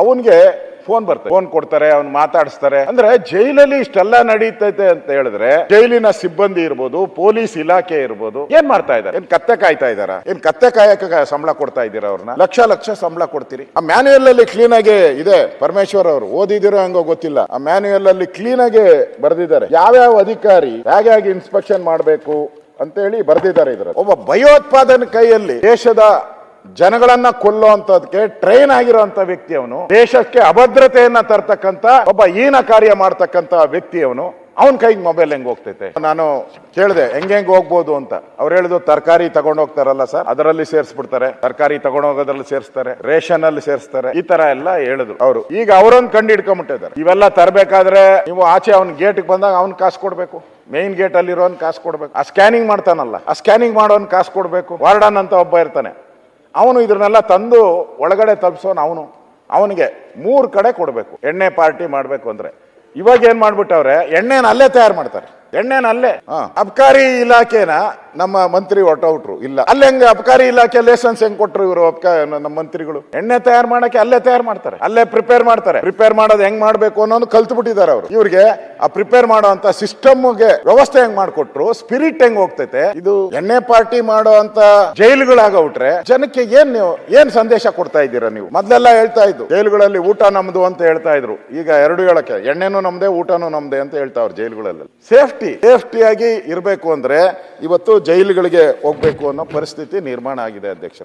ಅವನ್ಗೆ ಫೋನ್ ಬರ್ತಾರೆ ಫೋನ್ ಕೊಡ್ತಾರೆ, ಅವ್ನು ಮಾತಾಡಿಸ್ತಾರೆ. ಅಂದ್ರೆ ಜೈಲಲ್ಲಿ ಇಷ್ಟೆಲ್ಲ ನಡೀತೈತೆ ಅಂತ ಹೇಳಿದ್ರೆ ಜೈಲಿನ ಸಿಬ್ಬಂದಿ ಇರ್ಬೋದು, ಪೊಲೀಸ್ ಇಲಾಖೆ ಇರ್ಬೋದು, ಏನ್ ಮಾಡ್ತಾ ಇದ್ದಾರೆ? ಏನ್ ಕತ್ತೆ ಕಾಯ್ತಾ ಇದಾರ ಏನ್ ಕತ್ತೆ ಕಾಯಕ ಸಂಬಳ ಕೊಡ್ತಾ ಇದ್ದೀರಾ ಅವ್ರನ್ನ? ಲಕ್ಷ ಲಕ್ಷ ಸಂಬಳ ಕೊಡ್ತೀರಿ. ಆ ಮ್ಯಾನ್ಯುಯಲ್ ಅಲ್ಲಿ ಕ್ಲೀನ್ ಆಗಿ ಇದೆ. ಪರಮೇಶ್ವರ್ ಅವರು ಓದಿದಿರೋ ಹಂಗೋ ಗೊತ್ತಿಲ್ಲ. ಆ ಮ್ಯಾನ್ಯುಯಲ್ ಅಲ್ಲಿ ಕ್ಲೀನ್ ಆಗಿ ಬರೆದಿದ್ದಾರೆ. ಯಾವ್ಯಾವ ಅಧಿಕಾರಿ ಹೇಗೆ ಇನ್ಸ್ಪೆಕ್ಷನ್ ಮಾಡಬೇಕು ಅಂತ ಹೇಳಿ ಬರೆದಿದ್ದಾರೆ ಇದ್ರ ಒಬ್ಬ ಭಯೋತ್ಪಾದನೆ ಕೈಯಲ್ಲಿ ದೇಶದ ಜನಗಳನ್ನ ಕೊಲ್ಲುವಂತದಕ್ಕೆ ಟ್ರೈನ್ ಆಗಿರುವಂತ ವ್ಯಕ್ತಿ ಅವನು ದೇಶಕ್ಕೆ ಅಭದ್ರತೆಯನ್ನ ತರ್ತಕ್ಕಂತ ಒಬ್ಬ ಹೀನ ಕಾರ್ಯ ಮಾಡ್ತಕ್ಕಂತ ವ್ಯಕ್ತಿ ಅವನು ಅವನ್ ಕೈಗೆ ಮೊಬೈಲ್ ಹೆಂಗ್ ಹೋಗ್ತೈತೆ? ನಾನು ಕೇಳಿದೆ, ಹೆಂಗ್ ಹೆಂಗ್ ಹೋಗ್ಬೋದು ಅಂತ. ಅವ್ರು ಹೇಳಿದ್ರು ತರಕಾರಿ ಹೋಗ್ತಾರಲ್ಲ ಸರ್, ಅದರಲ್ಲಿ ಸೇರಿಸ್ಬಿಡ್ತಾರೆ. ತರಕಾರಿ ಹೋಗೋದ್ರಲ್ಲಿ ಸೇರಿಸ್ತಾರೆ ರೇಷನ್ ಅಲ್ಲಿ ಸೇರಿಸ್ತಾರೆ, ಈ ತರ ಎಲ್ಲ ಹೇಳಿದ್ರು ಅವರು. ಈಗ ಅವರೊಂದು ಕಂಡು ಹಿಡ್ಕೊಂಡ್ಬಿಟ್ಟಿದ್ದಾರೆ ಇವೆಲ್ಲ ತರಬೇಕಾದ್ರೆ ನೀವು ಆಚೆ ಅವ್ನ ಗೇಟ್ಗೆ ಬಂದಾಗ ಅವ್ನ್ ಕಾಸು ಕೊಡ್ಬೇಕು. ಮೇನ್ ಗೇಟ್ ಅಲ್ಲಿರೋನ್ ಕಾಸು ಕೊಡ್ಬೇಕು. ಆ ಸ್ಕ್ಯಾನಿಂಗ್ ಮಾಡ್ತಾನಲ್ಲ, ಆ ಸ್ಕ್ಯಾನಿಂಗ್ ಮಾಡೋನ್ ಕಾಸು ಕೊಡ್ಬೇಕು. ವಾರ್ಡನ್ ಅಂತ ಒಬ್ಬ ಇರ್ತಾನೆ. ಅವನು ಇದನ್ನೆಲ್ಲ ತಂದು ಒಳಗಡೆ ತಲುಪಿಸೋನು ಅವನು. ಅವನಿಗೆ ಮೂರು ಕಡೆ ಕೊಡಬೇಕು. ಎಣ್ಣೆ ಪಾರ್ಟಿ ಮಾಡಬೇಕು ಅಂದರೆ. ಇವಾಗ ಏನು ಮಾಡಿಬಿಟ್ಟವ್ರೆ, ಎಣ್ಣೆನ ಅಲ್ಲೇ ತಯಾರು ಮಾಡ್ತಾರೆ. ಎಣ್ಣೆನ ಅಲ್ಲೇ. ಅಬ್ಕಾರಿ ಇಲಾಖೆನ ನಮ್ಮ ಮಂತ್ರಿ ಹೊಟ್ಟೋಟ್ರು ಇಲ್ಲ. ಅಲ್ಲಿ ಹೆಂಗ ಅಬಕಾರಿ ಇಲಾಖೆ ಲೈಸೆನ್ಸ್ ಹೆಂಗ್ ಕೊಟ್ರು ಇವರು ನಮ್ಮ ಮಂತ್ರಿಗಳು? ಎಣ್ಣೆ ತಯಾರು ಮಾಡಕ್ಕೆ ಅಲ್ಲೇ ತಯಾರು ಮಾಡ್ತಾರೆ. ಅಲ್ಲೇ ಪ್ರಿಪೇರ್ ಮಾಡ್ತಾರೆ. ಪ್ರಿಪೇರ್ ಮಾಡೋದು ಹೆಂಗ್ ಮಾಡ್ಬೇಕು ಅನ್ನೋದು ಕಲ್ತು ಬಿಟ್ಟಿದ್ದಾರೆ ಅವರು. ಇವ್ರಿಗೆ ಆ ಪ್ರಿಪೇರ್ ಮಾಡುವಂತ ಸಿಸ್ಟಮ್ಗೆ ವ್ಯವಸ್ಥೆ ಹೆಂಗ್ ಮಾಡಿಕೊಟ್ರು ಸ್ಪಿರಿಟ್ ಹೆಂಗ್ ಹೋಗ್ತೈತೆ, ಇದು ಎಣ್ಣೆ ಪಾರ್ಟಿ ಮಾಡೋ ಅಂತ ಜೈಲುಗಳಾಗಬಿಟ್ರೆ ಜನಕ್ಕೆ ಏನ್ ನೀವು, ಏನ್ ಸಂದೇಶ ಕೊಡ್ತಾ ಇದ್ದೀರಾ ನೀವು? ಮೊದ್ಲೆಲ್ಲ ಹೇಳ್ತಾ ಇದ್ದು ಜೈಲುಗಳಲ್ಲಿ ಊಟ ನಮ್ದು ಅಂತ ಹೇಳ್ತಾ ಇದ್ರು. ಈಗ ಎರಡು ಹೇಳಕ್ಕೆ, ಎಣ್ಣೆನೂ ನಮ್ದೆ, ಊಟನೂ ನಮ್ದೆ ಅಂತ ಹೇಳ್ತಾವ್ರು ಜೈಲುಗಳಲ್ಲಿ ಸೇಫ್ಟಿ, ಸೇಫ್ಟಿಯಾಗಿ ಇರಬೇಕು ಅಂದ್ರೆ ಇವತ್ತು ಜೈಲುಗಳಿಗೆ ಹೋಗ್ಬೇಕು ಅನ್ನೋ ಪರಿಸ್ಥಿತಿ ನಿರ್ಮಾಣ ಆಗಿದೆ ಅಧ್ಯಕ್ಷರೇ.